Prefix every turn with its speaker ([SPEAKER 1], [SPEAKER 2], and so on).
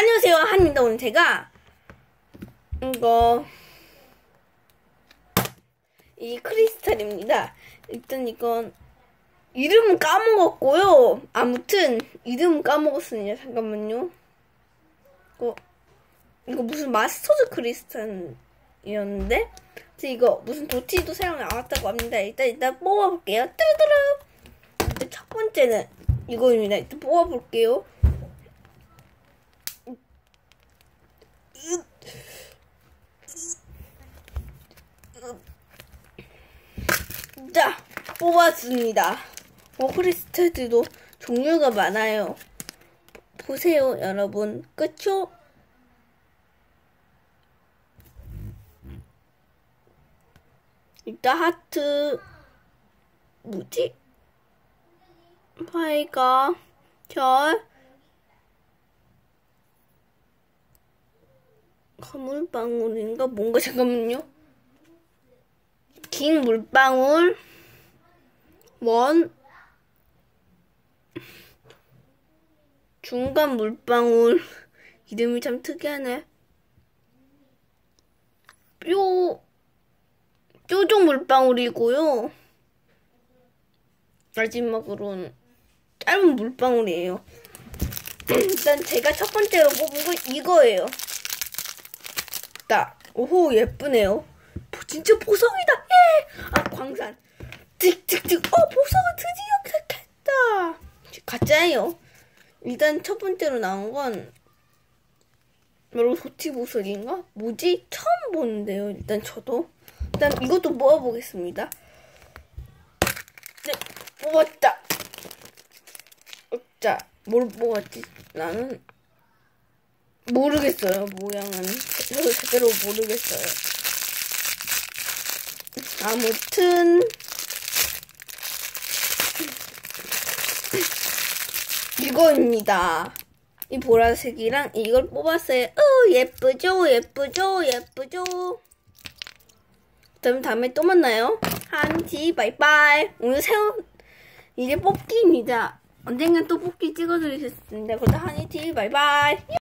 [SPEAKER 1] 안녕하세요. 한입니다. 오늘 제가 이거 이 크리스탈입니다. 일단 이건 이름은 까먹었고요. 아무튼 이름은 까먹었으니까 잠깐만요. 이거 이거 무슨 마스터즈 크리스탈이었는데? 이거 무슨 도티도 새로 나왔다고 합니다. 일단 일단 뽑아볼게요. 뚜루뚜루 첫 번째는 이거입니다. 일단 뽑아볼게요 자, 뽑았습니다. 워크리스트도 종류가 많아요. 보세요, 여러분. 그쵸? 일단 하트, 뭐지? 파이가, 별, 가물방울인가? 뭔가 잠깐만요. 긴 물방울, 원, 중간 물방울, 이름이 참 특이하네. 뾰, 뾰족 물방울이고요. 마지막으로는 짧은 물방울이에요. 일단 제가 첫 번째로 뽑은 건 이거예요. 딱, 오호, 예쁘네요. 진짜 보석이다. 예. 아 광산. 틱틱틱. 어 보석은 드디어 획했다. 가짜예요. 일단 첫 번째로 나온 건 바로 도티 보석인가? 뭐지? 처음 보는데요. 일단 저도. 일단 이것도 모아보겠습니다. 네, 뽑았다. 자, 뭘 뽑았지? 나는 모르겠어요. 모양은 저도 제대로 모르겠어요. 아무튼 이거입니다. 이 보라색이랑 이걸 뽑았어요. 어, 예쁘죠? 예쁘죠? 예쁘죠? 그럼 다음에 또 만나요. 한티 바이바이. 오늘 새우 이제 뽑기입니다. 언젠간 또 뽑기 찍어드리겠습니다. 그럼 한이티 바이바이.